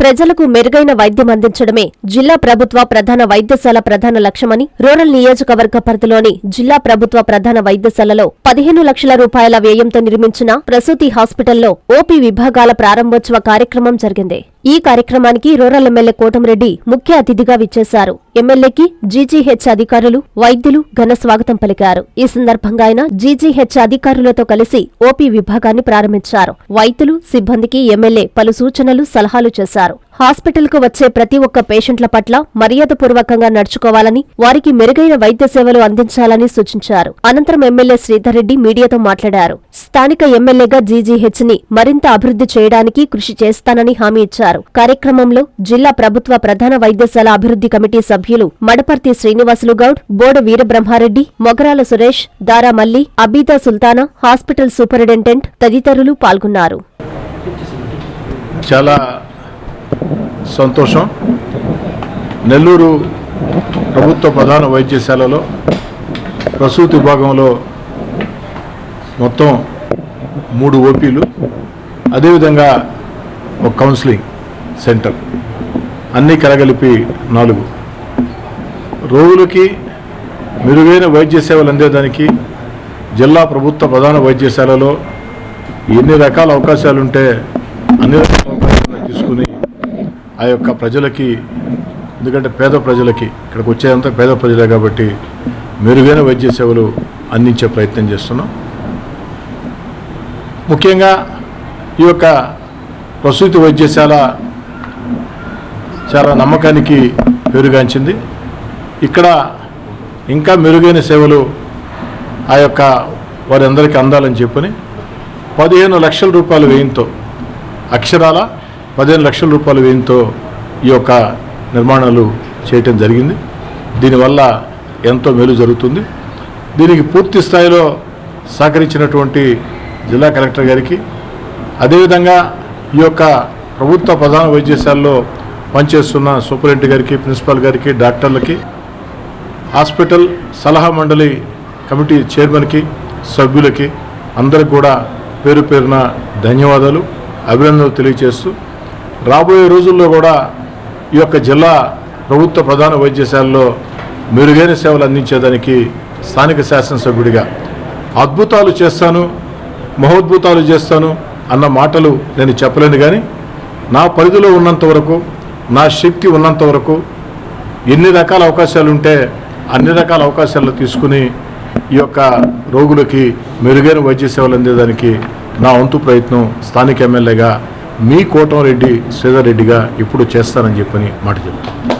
ప్రజలకు మెరుగైన వైద్యం అందించడమే జిల్లా ప్రభుత్వ ప్రధాన వైద్యశాల ప్రధాన లక్ష్యమని రూరల్ నియోజకవర్గ పరిధిలోని జిల్లా ప్రభుత్వ ప్రధాన వైద్యశాలలో పదిహేను లక్షల రూపాయల వ్యయంతో నిర్మించిన ప్రసూతి హాస్పిటల్లో ఓపీ విభాగాల ప్రారంభోత్సవ కార్యక్రమం జరిగింది. ఈ కార్యక్రమానికి రూరల్ ఎమ్మెల్యే కోటమిరెడ్డి ముఖ్య అతిథిగా విచ్చేశారు. ఎమ్మెల్యేకి జీజీహెచ్ అధికారులు వైద్యులు ఘన స్వాగతం పలికారు. ఈ సందర్భంగా ఆయన జీజీహెచ్ అధికారులతో కలిసి ఓపీ విభాగాన్ని ప్రారంభించారు. వైద్యులు సిబ్బందికి ఎమ్మెల్యే పలు సూచనలు సలహాలు చేశారు. హాస్పిటల్కు వచ్చే ప్రతి ఒక్క పేషెంట్ల పట్ల మర్యాదపూర్వకంగా నడుచుకోవాలని వారికి మెరుగైన వైద్య సేవలు అందించాలని సూచించారు. అనంతరం ఎమ్మెల్యే శ్రీధర్ రెడ్డి మీడియాతో మాట్లాడారు. స్థానిక ఎమ్మెల్యేగా జీజీహెచ్ని మరింత అభివృద్ధి చేయడానికి కృషి చేస్తానని హామీ ఇచ్చారు. కార్యక్రమంలో జిల్లా ప్రభుత్వ ప్రధాన వైద్యశాల అభివృద్ధి కమిటీ సభ్యులు మడపర్తి శ్రీనివాసులు గౌడ్ బోడ వీరబ్రహ్మారెడ్డి మొగరాల సురేష్ దారా మల్లి అబీదా సుల్తానా హాస్పిటల్ సూపరింటెండెంట్ తదితరులు పాల్గొన్నారు. చాలా సంతోషం. నెల్లూరు ప్రభుత్వ ప్రధాన వైద్యశాలలో ప్రసూతి విభాగంలో మొత్తం మూడు ఓపీలు అదేవిధంగా ఒక కౌన్సిలింగ్ సెంటర్. అన్నీ కలగలిపి నాలుగు. రోగులకి మెరుగైన వైద్య సేవలు అందేదానికి జిల్లా ప్రభుత్వ ప్రధాన వైద్యశాలలో ఎన్ని రకాల అవకాశాలు ఉంటే అన్ని రకాల అవకాశాలను తీసుకుని ఆ యొక్క ప్రజలకి ఎందుకంటే పేద ప్రజలకి ఇక్కడికి వచ్చేదంతా పేద ప్రజలే కాబట్టి మెరుగైన వైద్య సేవలు అందించే ప్రయత్నం చేస్తున్నాం. ముఖ్యంగా ఈ యొక్క ప్రసూతి వైద్యశాల చాలా నమ్మకానికి పేరుగాంచింది. ఇక్కడ ఇంకా మెరుగైన సేవలు ఆ యొక్క వారందరికీ అందాలని చెప్పని పదిహేను లక్షల రూపాయల వ్యయంతో అక్షరాల పదిహేను లక్షల రూపాయల వ్యయంతో ఈ యొక్క నిర్మాణాలు చేయటం జరిగింది. దీనివల్ల ఎంతో మేలు జరుగుతుంది. దీనికి పూర్తి స్థాయిలో సహకరించినటువంటి జిల్లా కలెక్టర్ గారికి అదేవిధంగా ఈ యొక్క ప్రభుత్వ ప్రధాన వైద్యశాలలో పనిచేస్తున్న సూపరింటెండెంట్ గారికి ప్రిన్సిపాల్ గారికి డాక్టర్లకి హాస్పిటల్ సలహా మండలి కమిటీ చైర్మన్కి సభ్యులకి అందరికి కూడా పేరు పేరున ధన్యవాదాలు అభినందనలు తెలియజేస్తూ రాబోయే రోజుల్లో కూడా ఈ యొక్క జిల్లా ప్రభుత్వ ప్రధాన వైద్యశాలలో మెరుగైన సేవలు అందించేదానికి స్థానిక శాసనసభ్యుడిగా అద్భుతాలు చేస్తాను మహోద్భుతాలు చేస్తాను అన్న మాటలు నేను చెప్పలేను కానీ నా పరిధిలో ఉన్నంత వరకు నా శక్తి ఉన్నంత వరకు ఎన్ని రకాల అవకాశాలు ఉంటే అన్ని రకాల అవకాశాలు తీసుకుని ఈ యొక్క రోగులకి మెరుగైన వైద్య సేవలు అందేదానికి నా వంతు ప్రయత్నం స్థానిక ఎమ్మెల్యేగా మీ కోటంరెడ్డి శ్రీధర్ రెడ్డిగా ఇప్పుడు చేస్తానని చెప్పని మాట చెప్తాను.